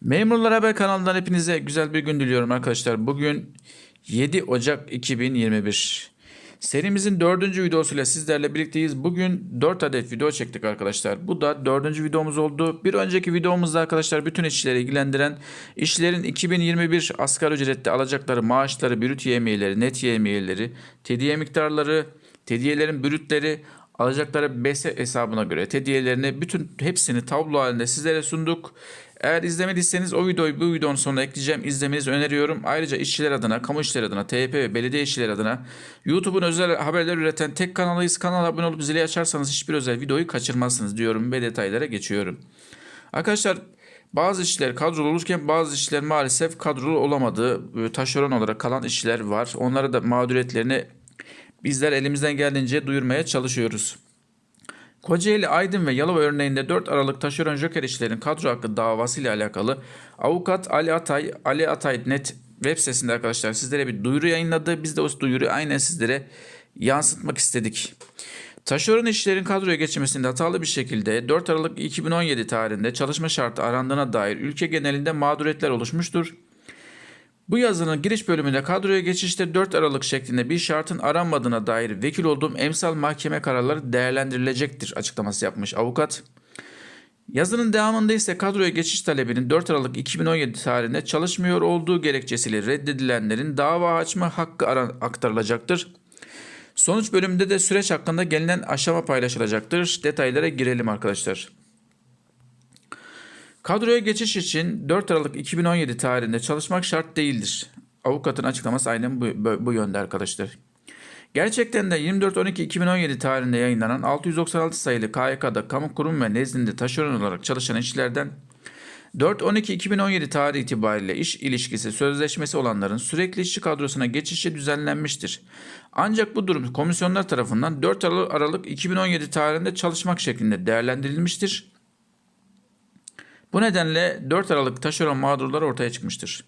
Memurlar Haber kanalından hepinize güzel bir gün diliyorum arkadaşlar. Bugün 7 Ocak 2021. Serimizin dördüncü videosuyla sizlerle birlikteyiz. Bugün 4 adet video çektik arkadaşlar. Bu da dördüncü videomuz oldu. Bir önceki videomuzda arkadaşlar bütün işçileri ilgilendiren işçilerin 2021 asgari ücrette alacakları maaşları, brüt yemeğleri, net yemeğleri, tediye miktarları, tediyelerin brütleri, alacakları BES hesabına göre tediyelerini bütün hepsini tablo halinde sizlere sunduk. Eğer izlemediyseniz o videoyu bu videonun sonuna ekleyeceğim. İzlemenizi öneriyorum. Ayrıca işçiler adına, kamu işçileri adına, TYP ve belediye işçileri adına YouTube'un özel haberler üreten tek kanalıyız. Kanala abone olup zili açarsanız hiçbir özel videoyu kaçırmazsınız diyorum ve detaylara geçiyorum. Arkadaşlar bazı işçiler kadrolu olurken bazı işçiler maalesef kadrolu olamadığı e, taşeron olarak kalan işçiler var. Onlara da mağduriyetlerini bizler elimizden geldiğince duyurmaya çalışıyoruz. Kocaeli, Aydın ve Yalova örneğinde 4 Aralık taşeron joker işçilerin kadro hakkı davası ile alakalı avukat Ali Atay, Ali Atay net web sitesinde arkadaşlar sizlere bir duyuru yayınladı. Biz de o duyuruyu aynen sizlere yansıtmak istedik. Taşeron işçilerin kadroya geçmesinde hatalı bir şekilde 4 Aralık 2017 tarihinde çalışma şartı arandığına dair ülke genelinde mağduriyetler oluşmuştur. Bu yazının giriş bölümünde kadroya geçişte 4 Aralık şeklinde bir şartın aranmadığına dair vekil olduğum emsal mahkeme kararları değerlendirilecektir açıklaması yapmış avukat. Yazının devamında ise kadroya geçiş talebinin 4 Aralık 2017 tarihinde çalışmıyor olduğu gerekçesiyle reddedilenlerin dava açma hakkı aktarılacaktır. Sonuç bölümünde de süreç hakkında gelinen aşama paylaşılacaktır. Detaylara girelim arkadaşlar. Kadroya geçiş için 4 Aralık 2017 tarihinde çalışmak şart değildir. Avukatın açıklaması aynen bu, bu, yönde arkadaşlar. Gerçekten de 24.12.2017 tarihinde yayınlanan 696 sayılı KYK'da kamu kurum ve nezdinde taşeron olarak çalışan işçilerden 4.12.2017 tarihi itibariyle iş ilişkisi sözleşmesi olanların sürekli işçi kadrosuna geçişi düzenlenmiştir. Ancak bu durum komisyonlar tarafından 4 Aralık 2017 tarihinde çalışmak şeklinde değerlendirilmiştir. Bu nedenle 4 Aralık taşeron mağdurları ortaya çıkmıştır.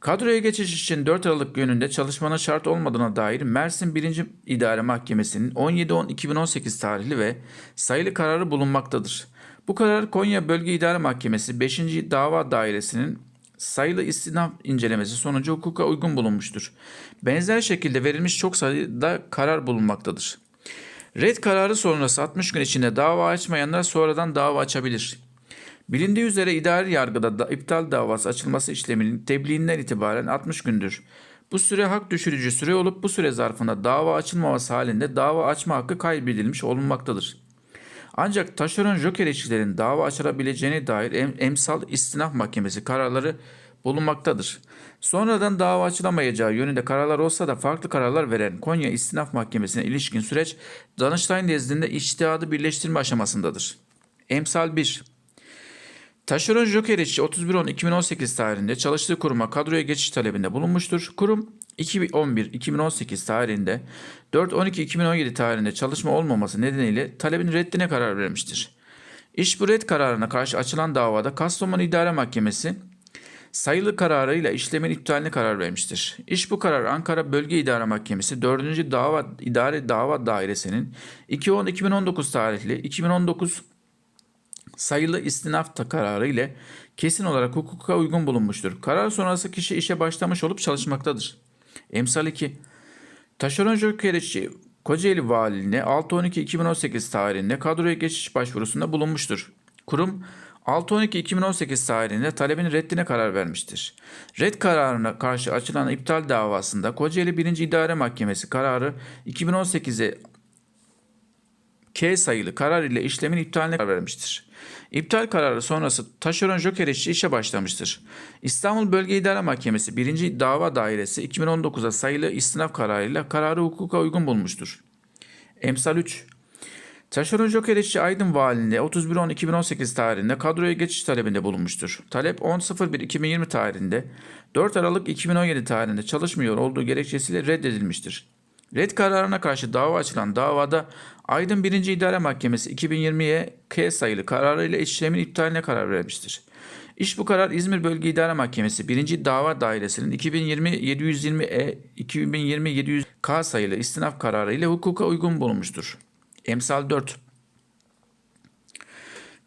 Kadroya geçiş için 4 Aralık gününde çalışmanın şart olmadığına dair Mersin 1. İdare Mahkemesi'nin 17.10.2018 tarihli ve sayılı kararı bulunmaktadır. Bu karar Konya Bölge İdare Mahkemesi 5. Dava Dairesi'nin sayılı istinaf incelemesi sonucu hukuka uygun bulunmuştur. Benzer şekilde verilmiş çok sayıda karar bulunmaktadır. Red kararı sonrası 60 gün içinde dava açmayanlar sonradan dava açabilir. Bilindiği üzere idari yargıda da iptal davası açılması işleminin tebliğinden itibaren 60 gündür. Bu süre hak düşürücü süre olup bu süre zarfında dava açılmaması halinde dava açma hakkı kaybedilmiş olunmaktadır. Ancak taşeron joker işçilerin dava açılabileceğine dair em- emsal istinaf mahkemesi kararları bulunmaktadır. Sonradan dava açılamayacağı yönünde kararlar olsa da farklı kararlar veren Konya İstinaf Mahkemesi'ne ilişkin süreç Danıştay nezdinde içtihadı birleştirme aşamasındadır. Emsal 1 Taşeron Joker işçi 31.10.2018 tarihinde çalıştığı kuruma kadroya geçiş talebinde bulunmuştur. Kurum 2011-2018 tarihinde 4.12.2017 tarihinde çalışma olmaması nedeniyle talebin reddine karar vermiştir. İş bu red kararına karşı açılan davada Kastamonu İdare Mahkemesi sayılı kararıyla işlemin iptaline karar vermiştir. İş bu karar Ankara Bölge İdare Mahkemesi 4. Dava İdare Dava Dairesi'nin 2.10.2019 tarihli 2019 sayılı istinaf kararı ile kesin olarak hukuka uygun bulunmuştur. Karar sonrası kişi işe başlamış olup çalışmaktadır. Emsal 2. Taşeron Joker işçi Kocaeli Valiliğine 6.12.2018 tarihinde kadroya geçiş başvurusunda bulunmuştur. Kurum 6.12.2018 tarihinde talebin reddine karar vermiştir. Red kararına karşı açılan iptal davasında Kocaeli 1. İdare Mahkemesi kararı 2018'e K sayılı karar ile işlemin iptaline karar vermiştir. İptal kararı sonrası taşeron joker işçi işe başlamıştır. İstanbul Bölge İdare Mahkemesi 1. Dava Dairesi 2019'a sayılı istinaf kararıyla kararı hukuka uygun bulmuştur. Emsal 3 Taşeron Joker işçi Aydın Valiliğinde 31.10.2018 tarihinde kadroya geçiş talebinde bulunmuştur. Talep 10.01.2020 tarihinde 4 Aralık 2017 tarihinde çalışmıyor olduğu gerekçesiyle reddedilmiştir. Red kararına karşı dava açılan davada Aydın 1. İdare Mahkemesi 2020'ye K sayılı kararıyla işlemin iptaline karar vermiştir. İş bu karar İzmir Bölge İdare Mahkemesi 1. Dava Dairesi'nin 2020 720 E 2020 700 K sayılı istinaf kararı ile hukuka uygun bulunmuştur. Emsal 4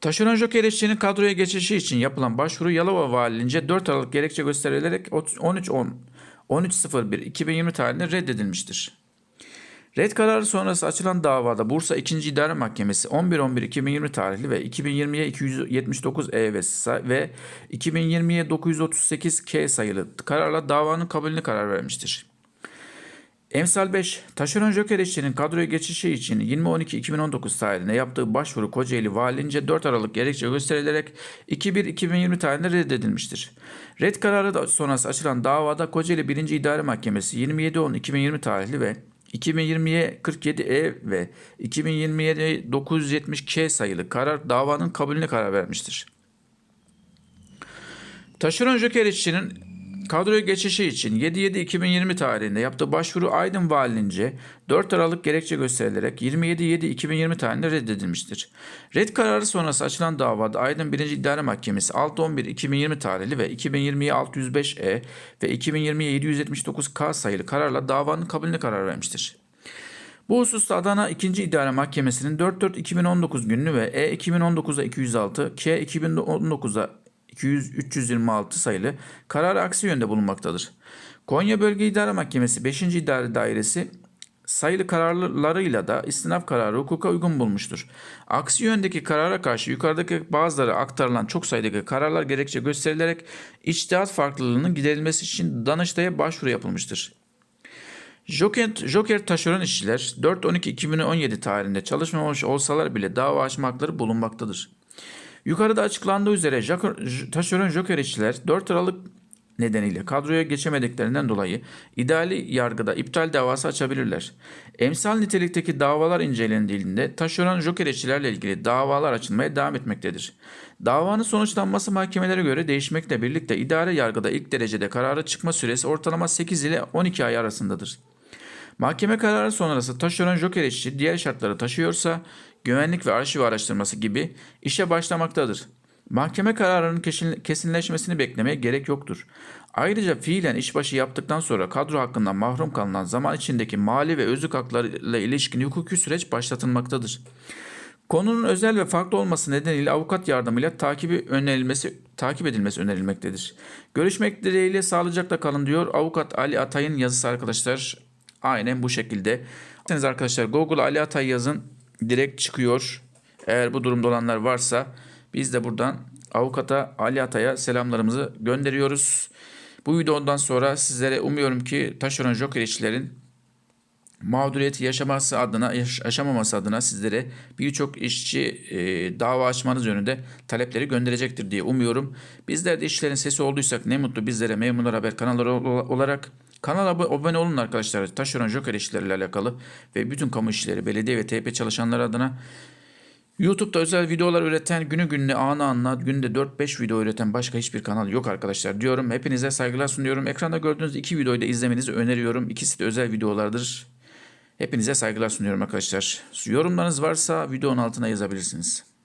Taşeron Joker işçinin kadroya geçişi için yapılan başvuru Yalova Valiliğince 4 Aralık gerekçe gösterilerek 13 10 13.01 2020 tarihinde reddedilmiştir. Red kararı sonrası açılan davada Bursa 2. İdare Mahkemesi 11.11.2020 tarihli ve 2020'ye 279 E ve, sa- ve 2020'ye 938 K sayılı kararla davanın kabulüne karar vermiştir. Emsal 5, taşeron Joker işçinin kadroya geçişi için 20.12.2019 tarihinde yaptığı başvuru Kocaeli Valiliğince 4 Aralık gerekçe gösterilerek 2.1.2020 tarihinde reddedilmiştir. Red kararı sonrası açılan davada Kocaeli 1. İdare Mahkemesi 27.10.2020 tarihli ve 2020'ye 47E ve 2027'ye 970K sayılı karar davanın kabulüne karar vermiştir. Taşeron Joker işçinin Kadroya geçişi için 7-7-2020 tarihinde yaptığı başvuru Aydın Valiliğince 4 Aralık gerekçe gösterilerek 27-7-2020 tarihinde reddedilmiştir. Red kararı sonrası açılan davada Aydın 1. İdare Mahkemesi 6-11-2020 tarihli ve 2020-605E ve 2020-779K sayılı kararla davanın kabulüne karar vermiştir. Bu hususta Adana 2. İdare Mahkemesi'nin 4-4-2019 günlü ve E-2019'a 206, K-2019'a 200-326 sayılı karar aksi yönde bulunmaktadır. Konya Bölge İdare Mahkemesi 5. İdare Dairesi sayılı kararlarıyla da istinaf kararı hukuka uygun bulmuştur. Aksi yöndeki karara karşı yukarıdaki bazıları aktarılan çok sayıdaki kararlar gerekçe gösterilerek içtihat farklılığının giderilmesi için Danıştay'a başvuru yapılmıştır. Joker, Joker taşeron işçiler 4-12-2017 tarihinde çalışmamış olsalar bile dava açma hakları bulunmaktadır. Yukarıda açıklandığı üzere Joker, taşeron Joker işçiler 4 Aralık nedeniyle kadroya geçemediklerinden dolayı ideali yargıda iptal davası açabilirler. Emsal nitelikteki davalar incelendiğinde taşeron Joker işçilerle ilgili davalar açılmaya devam etmektedir. Davanın sonuçlanması mahkemelere göre değişmekle birlikte idare yargıda ilk derecede kararı çıkma süresi ortalama 8 ile 12 ay arasındadır. Mahkeme kararı sonrası taşeron joker işçi diğer şartları taşıyorsa güvenlik ve arşiv araştırması gibi işe başlamaktadır. Mahkeme kararının kesin- kesinleşmesini beklemeye gerek yoktur. Ayrıca fiilen işbaşı yaptıktan sonra kadro hakkından mahrum kalınan zaman içindeki mali ve özlük haklarıyla ilişkin hukuki süreç başlatılmaktadır. Konunun özel ve farklı olması nedeniyle avukat yardımıyla takibi önerilmesi takip edilmesi önerilmektedir. Görüşmek dileğiyle sağlıcakla kalın diyor avukat Ali Atay'ın yazısı arkadaşlar. Aynen bu şekilde. Arkadaşlar Google Ali Atay yazın direkt çıkıyor. Eğer bu durumda olanlar varsa biz de buradan avukata Ali Atay'a selamlarımızı gönderiyoruz. Bu videodan sonra sizlere umuyorum ki taşeron joker işçilerin mağduriyeti yaşaması adına yaş- yaşamaması adına sizlere birçok işçi e, dava açmanız yönünde talepleri gönderecektir diye umuyorum. Bizler de işçilerin sesi olduysak ne mutlu bizlere Memurlar Haber kanalları ol- olarak kanala ab- abone olun arkadaşlar. Taşeron Joker işçileriyle alakalı ve bütün kamu işçileri, belediye ve TP çalışanları adına YouTube'da özel videolar üreten, günü gününe anı anla, günde 4-5 video üreten başka hiçbir kanal yok arkadaşlar diyorum. Hepinize saygılar sunuyorum. Ekranda gördüğünüz iki videoyu da izlemenizi öneriyorum. İkisi de özel videolardır. Hepinize saygılar sunuyorum arkadaşlar. Yorumlarınız varsa videonun altına yazabilirsiniz.